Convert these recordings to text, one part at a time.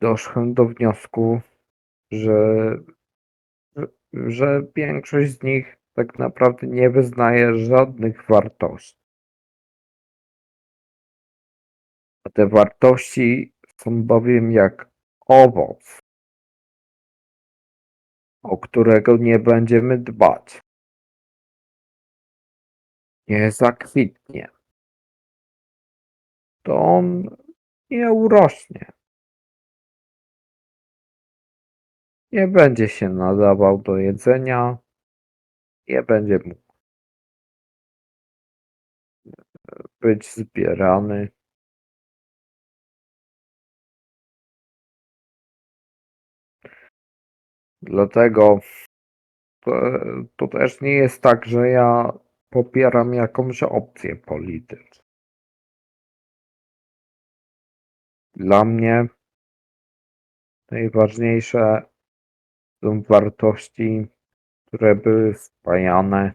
doszłem do wniosku, że, że, większość z nich tak naprawdę nie wyznaje żadnych wartości. A te wartości są bowiem jak owoc, o którego nie będziemy dbać. Nie zakwitnie. To on nie urośnie. Nie będzie się nadawał do jedzenia. Nie będzie mógł być zbierany. Dlatego to, to też nie jest tak, że ja popieram jakąś opcję polityczną. Dla mnie najważniejsze są wartości, które były wpajane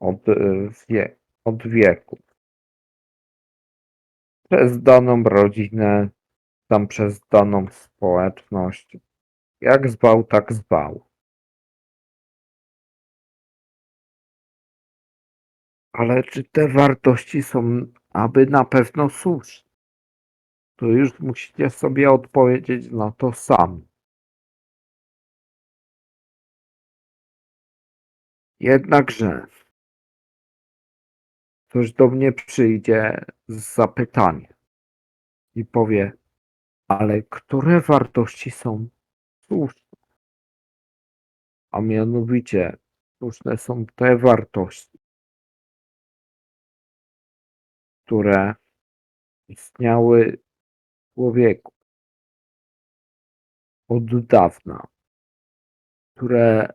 od, e, wie, od wieku. Przez daną rodzinę, tam przez daną społeczność. Jak zwał, tak zwał. Ale czy te wartości są aby na pewno słuszne? To już musicie sobie odpowiedzieć na to sami. Jednakże ktoś do mnie przyjdzie z zapytaniem i powie, ale które wartości są słuszne? A mianowicie słuszne są te wartości, które istniały w człowieku od dawna, które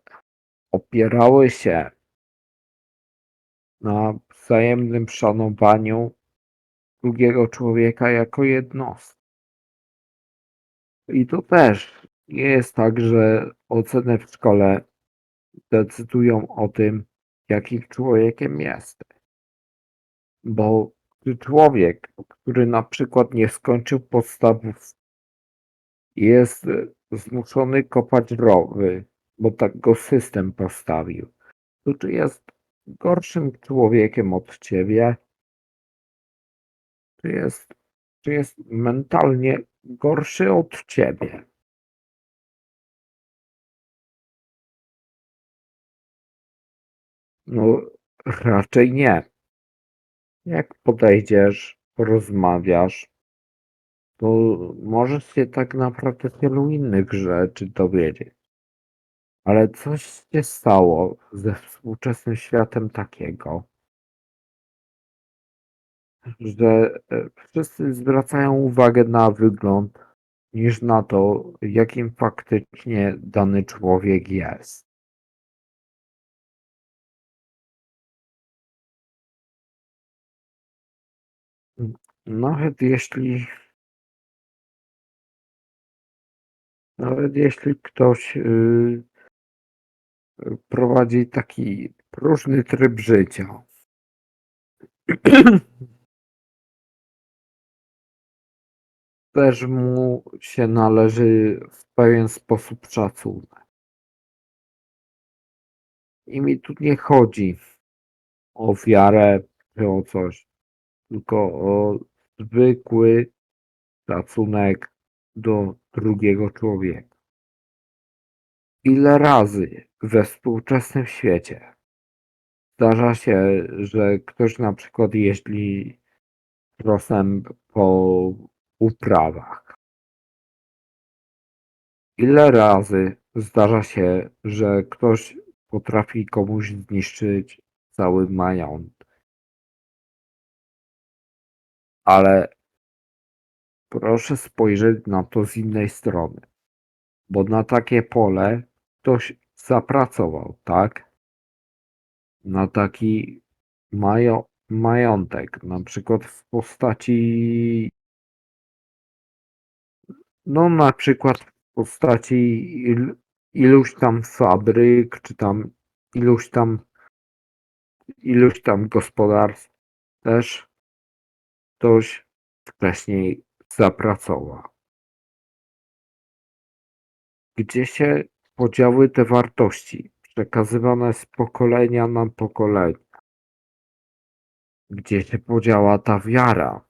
opierały się na wzajemnym szanowaniu drugiego człowieka jako jednostki. I to też nie jest tak, że oceny w szkole decydują o tym, jakim człowiekiem jesteś. Bo człowiek, który na przykład nie skończył podstawów, jest zmuszony kopać rowy, bo tak go system postawił, to czy jest gorszym człowiekiem od ciebie? Czy jest, czy jest mentalnie gorszy od ciebie? No, raczej nie. Jak podejdziesz, porozmawiasz, to możesz się tak naprawdę wielu innych rzeczy dowiedzieć. Ale coś się stało ze współczesnym światem takiego, że e, wszyscy zwracają uwagę na wygląd niż na to, jakim faktycznie dany człowiek jest. Nawet jeśli nawet jeśli ktoś yy, prowadzi taki próżny tryb życia. Też mu się należy w pewien sposób szacunek. I mi tu nie chodzi o wiarę czy o coś, tylko o zwykły szacunek do drugiego człowieka. Ile razy we współczesnym świecie zdarza się, że ktoś na przykład jeździ trosem po uprawach? Ile razy zdarza się, że ktoś potrafi komuś zniszczyć cały majątek? Ale proszę spojrzeć na to z innej strony, bo na takie pole ktoś zapracował, tak? Na taki majo, majątek, na przykład w postaci no na przykład w postaci il, iluś tam fabryk, czy tam iluś tam iluś tam gospodarstw też ktoś wcześniej zapracował. Gdzie się podziały te wartości przekazywane z pokolenia na pokolenie? Gdzie się podziała ta wiara,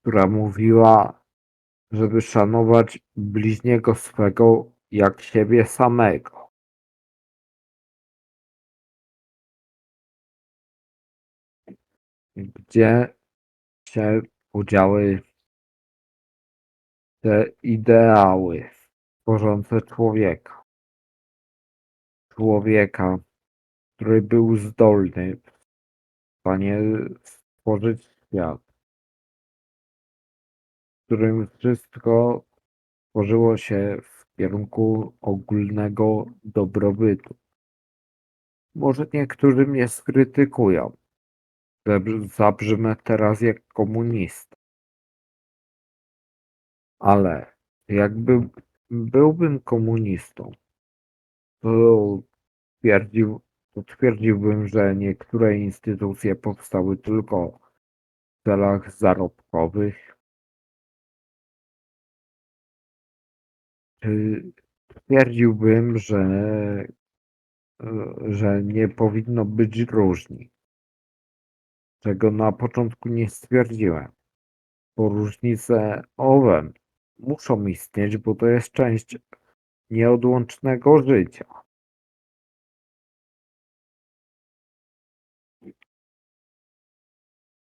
która mówiła, żeby szanować bliźniego swego jak siebie samego? Gdzie się podziały te ideały tworzące człowieka? Człowieka, który był zdolny w stanie stworzyć świat, w którym wszystko tworzyło się w kierunku ogólnego dobrobytu. Może niektórzy mnie skrytykują, że zabrzmę teraz jak komunista. Ale jakby byłbym komunistą, to twierdził, to twierdziłbym, że niektóre instytucje powstały tylko w celach zarobkowych. Twierdziłbym, że, że nie powinno być różnic, czego na początku nie stwierdziłem. Bo różnice owem muszą istnieć, bo to jest część nieodłącznego życia.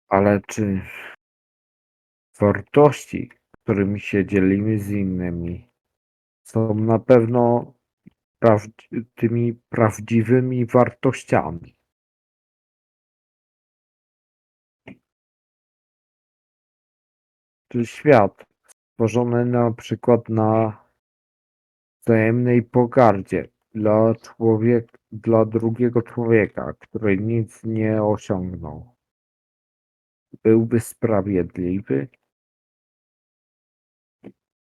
Ale czy wartości, którymi się dzielimy z innymi, są na pewno tymi prawdziwymi wartościami? Czy świat stworzony na przykład na wzajemnej pogardzie dla człowiek, dla drugiego człowieka, który nic nie osiągnął, byłby sprawiedliwy?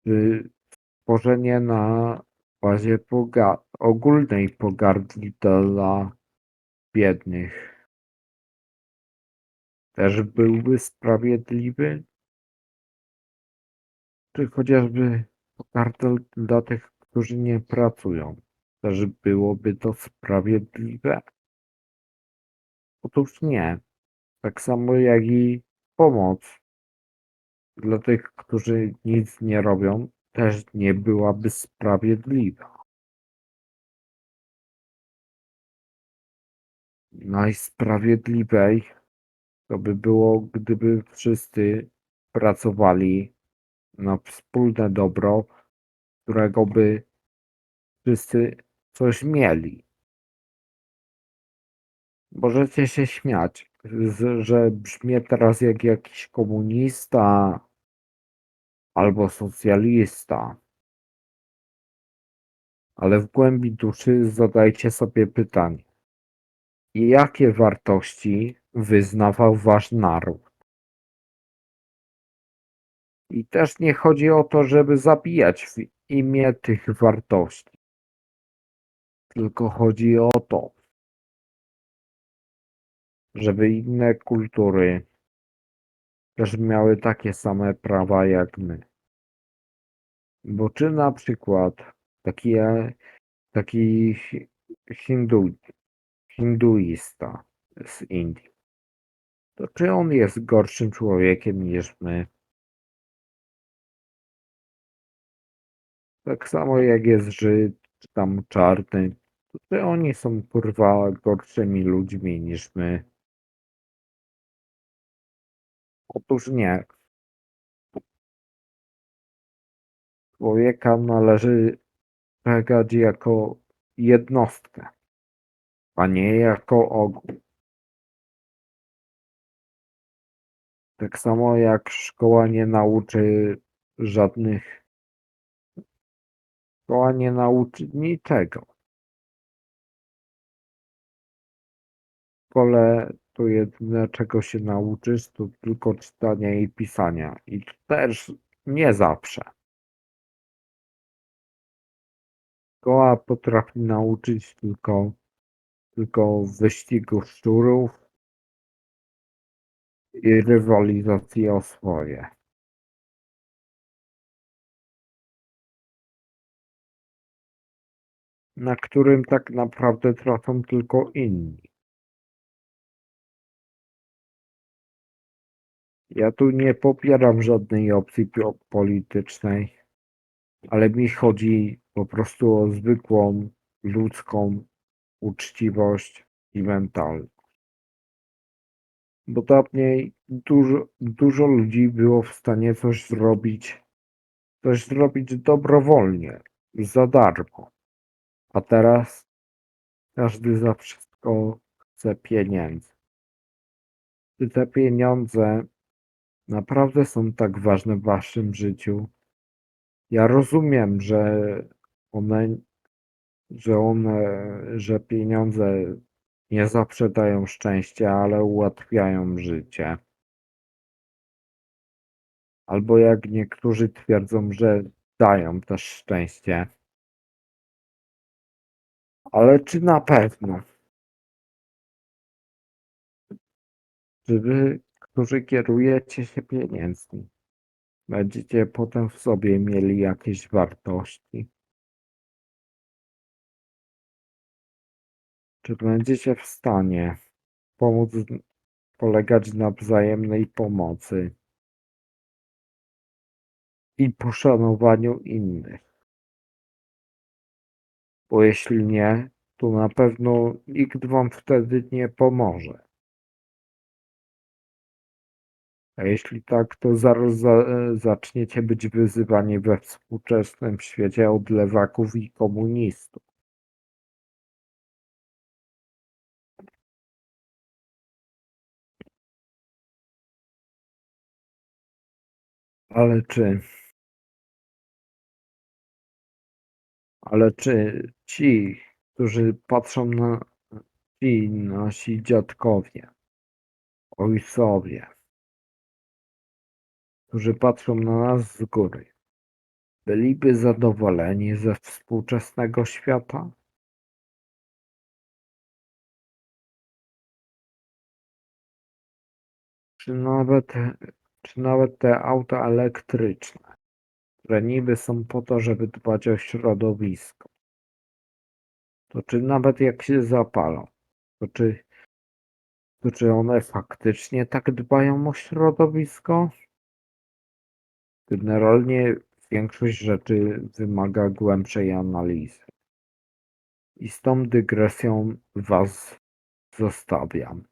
Czy stworzenie na bazie poga- ogólnej pogardy dla biednych też byłby sprawiedliwy? Czy chociażby pogarda dla tych, którzy nie pracują, też byłoby to sprawiedliwe? Otóż nie. Tak samo jak i pomoc dla tych, którzy nic nie robią, też nie byłaby sprawiedliwa. Najsprawiedliwej to by było, gdyby wszyscy pracowali na wspólne dobro, którego by wszyscy coś mieli. Możecie się śmiać, że brzmię teraz jak jakiś komunista albo socjalista. Ale w głębi duszy zadajcie sobie pytanie: jakie wartości wyznawał wasz naród? I też nie chodzi o to, żeby zabijać w imię tych wartości. Tylko chodzi o to, żeby inne kultury też miały takie same prawa jak my. Bo czy na przykład taki, taki hi- hindu, hinduista z Indii, to czy on jest gorszym człowiekiem niż my? Tak samo jak jest Żyd, czy tam czarny, czy oni są kurwa gorszymi ludźmi niż my? Otóż nie. Człowieka należy postrzegać jako jednostkę, a nie jako ogół. Tak samo jak szkoła nie nauczy żadnych. Szkoła nie nauczy niczego. W szkole to jedyne czego się nauczysz to tylko czytania i pisania. I to też nie zawsze. Szkoła potrafi nauczyć tylko, tylko wyścigu szczurów i rywalizacji o swoje. Na którym tak naprawdę tracą tylko inni. Ja tu nie popieram żadnej opcji politycznej, ale mi chodzi po prostu o zwykłą ludzką uczciwość i mentalność. Bo dawniej dużo, dużo ludzi było w stanie coś zrobić, coś zrobić dobrowolnie, za darmo. A teraz każdy za wszystko chce pieniędzy. Czy te pieniądze naprawdę są tak ważne w waszym życiu? Ja rozumiem, że one, że one, że pieniądze nie zawsze dają szczęście, ale ułatwiają życie. Albo jak niektórzy twierdzą, że dają też szczęście. Ale czy na pewno? Czy wy, którzy kierujecie się pieniędzmi, będziecie potem w sobie mieli jakieś wartości? Czy będziecie w stanie pomóc, polegać na wzajemnej pomocy i poszanowaniu innych? Bo jeśli nie, to na pewno nikt wam wtedy nie pomoże. A jeśli tak, to zaraz za, zaczniecie być wyzywani we współczesnym świecie od lewaków i komunistów. Ale czy, ale czy ci, którzy patrzą na ci nasi dziadkowie, ojcowie, którzy patrzą na nas z góry, byliby zadowoleni ze współczesnego świata? Czy nawet, czy nawet te auta elektryczne, które niby są po to, żeby dbać o środowisko, to czy nawet jak się zapalą, to czy, to czy one faktycznie tak dbają o środowisko? Generalnie większość rzeczy wymaga głębszej analizy. I z tą dygresją Was zostawiam.